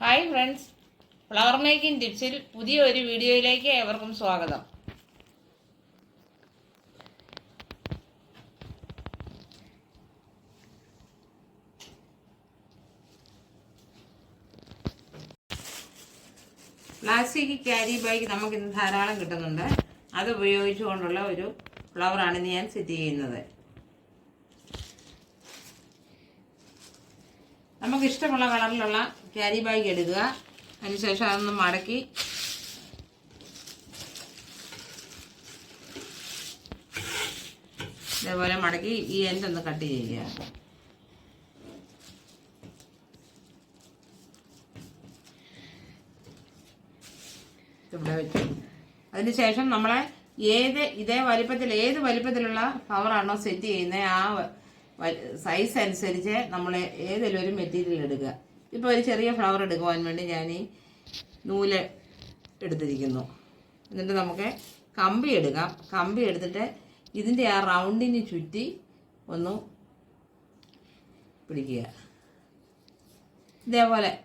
Hi friends. Flower making ടിപ്സിൽ പുതിയ ഒരു വീഡിയോയിലേക്ക് ഏവർക്കും സ്വാഗതം. പ്ലാസ്റ്റിക് ക്യാരി ബാഗ് നമുക്കിന്ന് ധാരാളം കിട്ടുന്നുണ്ട്. അത് ഉപയോഗിച്ചുകൊണ്ടുള്ള ഒരു ഫ്ലവറാണ് ഇന്ന് ഞാൻ സെറ്റ് ചെയ്യുന്നത്. നമുക്ക് ഇഷ്ടമുള്ള കളറിലുള്ള ക്യാരി ബാഗ് എടുക്കുക. അതിനുശേഷം അതൊന്ന് മടക്കി. ഇതേപോലെ മടക്കി ഈ എൻഡ് ഒന്ന് കട്ട് ചെയ്യുക. ഇവിടെ വെച്ചു. അതിനുശേഷം നമ്മളെ ഏത് ഇതേ വലിപ്പത്തിൽ ഏത് വലിപ്പത്തിലുള്ള പവറാണോ സെറ്റ് ചെയ്യുന്നത് ആ സൈസ് അനുസരിച്ച് നമ്മൾ ഏതെങ്കിലും ഒരു മെറ്റീരിയൽ എടുക്കുക. ഇപ്പോൾ ഒരു ചെറിയ ഫ്ലവർ എടുക്കുവാൻ വേണ്ടി ഞാൻ ഈ നൂൽ എടുത്തിരിക്കുന്നു. എന്നിട്ട് നമുക്ക് കമ്പി എടുക്കാം. കമ്പി എടുത്തിട്ട് ഇതിന്റെ ആ റൗണ്ടിന് ചുറ്റി ഒന്ന് പിടിക്കുക. ഇതേപോലെ.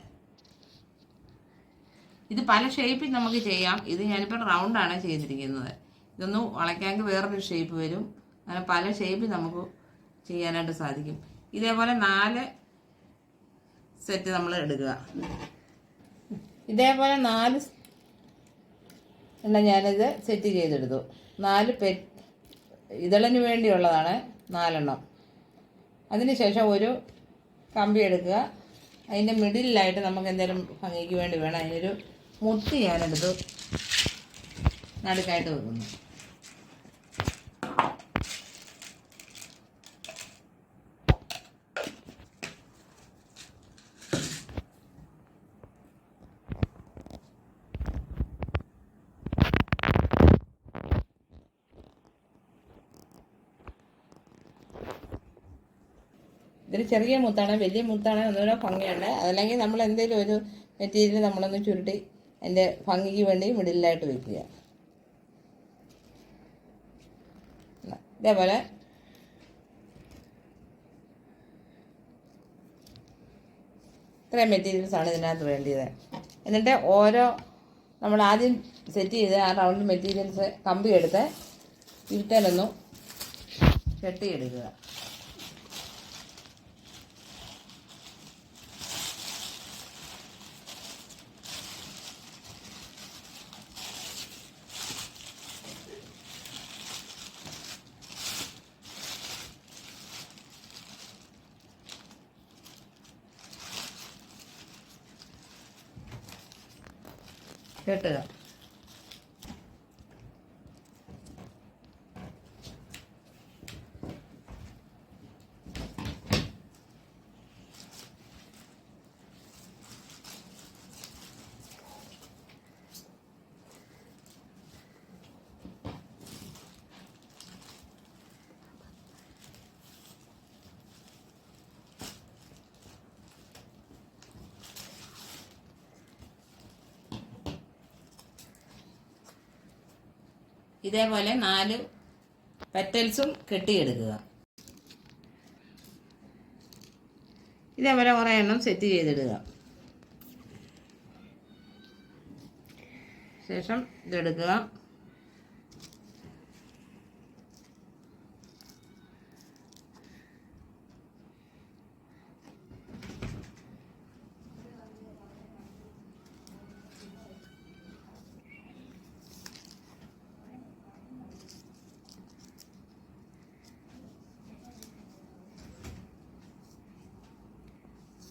ഇത് പല ഷേപ്പിൽ നമുക്ക് ചെയ്യാം. ഇത് ഞാനിപ്പോൾ റൗണ്ടാണ് ചെയ്തിരിക്കുന്നത്. ഇതൊന്ന് വളയ്ക്കാമെങ്കിൽ വേറൊരു ഷേപ്പ് വരും. അങ്ങനെ പല ഷേപ്പിൽ നമുക്ക് ചെയ്യാനായിട്ട് സാധിക്കും. ഇതേപോലെ നാല് സെറ്റ് നമ്മൾ എടുക്കുക. ഇതേപോലെ നാല് എണ്ണം ഞാനിത് സെറ്റ് ചെയ്തെടുത്തു. നാല് പെ ഇതളിന് വേണ്ടിയുള്ളതാണ് നാലെണ്ണം. അതിനുശേഷം ഒരു കമ്പി എടുക്കുക. അതിന്റെ മിഡിലായിട്ട് നമുക്ക് എന്തെങ്കിലും ഭംഗിക്ക് വേണ്ടി വേണം. അതിനൊരു മുട്ടി ഞാനെടുത്തു. നടുക്കായിട്ട് വെക്കുന്നു. ഇതിൽ ചെറിയ മുത്താണ് വലിയ മുത്താണ് ഒന്നുകൂടെ ഭംഗിയുണ്ട്. അതല്ലെങ്കിൽ നമ്മൾ എന്തെങ്കിലും ഒരു മെറ്റീരിയൽ നമ്മളൊന്ന് ചുരുട്ടി അതിന്റെ ഭംഗിക്ക് വേണ്ടി മിഡിലായിട്ട് വെക്കുക. ഇതേപോലെ. ഇത്രയും മെറ്റീരിയൽസ് ആണ് ഇതിനകത്ത് വേണ്ടിയത്. എന്നിട്ട് ഓരോ നമ്മൾ ആദ്യം സെറ്റ് ചെയ്ത് ആ റൗണ്ട് മെറ്റീരിയൽസ് കമ്പി എടുത്ത് ഇരുത്തലൊന്നും കെട്ടിയെടുക്കുക. കെട്ടുക ഇതേപോലെ നാല് പെറ്റൽസും കെട്ടിയെടുക്കുക. ഇതേപോലെ കുറേ എണ്ണം സെറ്റ് ചെയ്തിടുക. ശേഷം ഇതെടുക്കുക.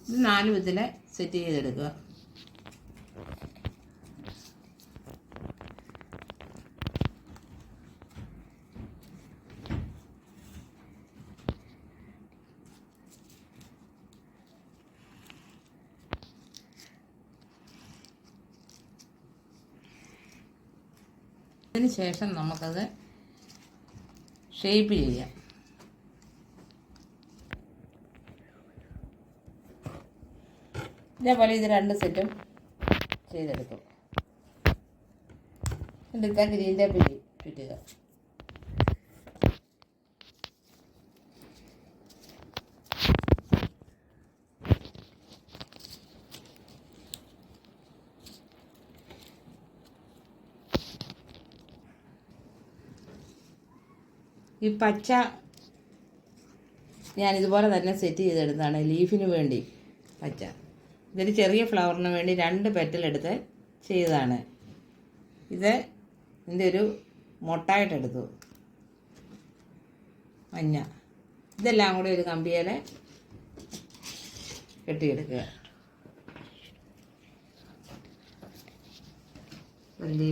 ഇത് നാല് വിധത്തിൽ സെറ്റ് ചെയ്തെടുക്കുക. അതിന് ശേഷം നമുക്കത് ഷേപ്പ് ചെയ്യാം. ഇതേപോലെ ഇത് രണ്ട് സെറ്റും ചെയ്തെടുക്കും എടുക്കാൻ ഗ്രീന്റെ പിടി പിറ്റുക ഈ പച്ച ഞാനിതുപോലെ തന്നെ സെറ്റ് ചെയ്തെടുത്താണ് ലീഫിന് വേണ്ടി പച്ച. ഇതൊരു ചെറിയ ഫ്ലവറിന് വേണ്ടി രണ്ട് പെറ്റലെടുത്ത് ചെയ്തതാണ്. ഇത് ഇതിന്റെ ഒരു മൊട്ടായിട്ടെടുത്തു മഞ്ഞ. ഇതെല്ലാം കൂടി ഒരു കമ്പിയേലെ കെട്ടിയെടുക്കുക. ഒരു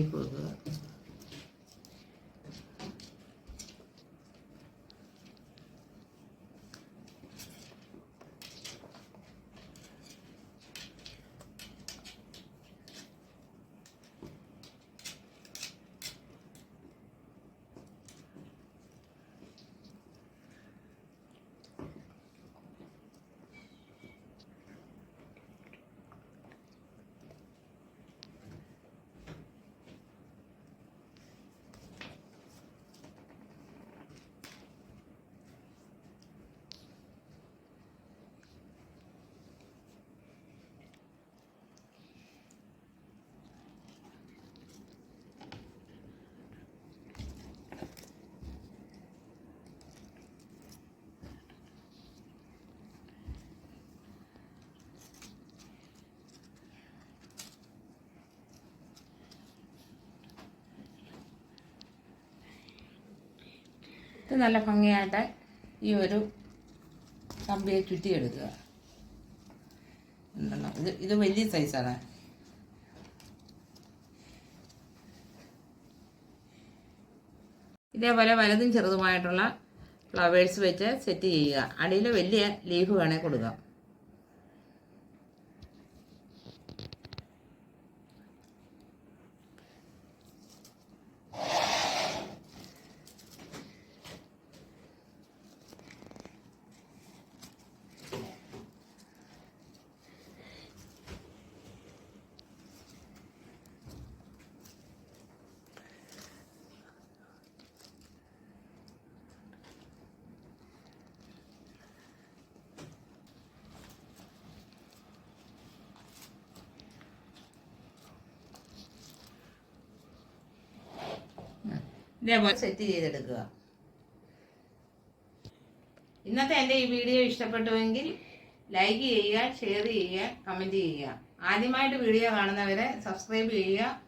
ഇത് നല്ല ഭംഗിയായിട്ട് ഈ ഒരു കമ്പിയെ ചുറ്റിയെടുക്കുക. ഇത് ഇത് വലിയ സൈസാണ്. ഇതേപോലെ വലുതും ചെറുതുമായിട്ടുള്ള ഫ്ലവേഴ്സ് വെച്ച് സെറ്റ് ചെയ്യുക. അടിയിൽ വലിയ ലീഫ് വേണേൽ കൊടുക്കാം. സെറ്റ് ചെയ്തെടുക്കുക. ഇന്നത്തെ എന്റെ ഈ വീഡിയോ ഇഷ്ടപ്പെട്ടുവെങ്കിൽ ലൈക്ക് ചെയ്യുക ഷെയർ ചെയ്യുക കമന്റ് ചെയ്യുക. ആദ്യമായിട്ട് വീഡിയോ കാണുന്നവരെ സബ്സ്ക്രൈബ് ചെയ്യുക.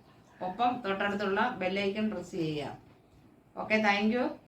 ഒപ്പം തൊട്ടടുത്തുള്ള ബെല്ലൈക്കൺ പ്രസ് ചെയ്യുക. Okay thank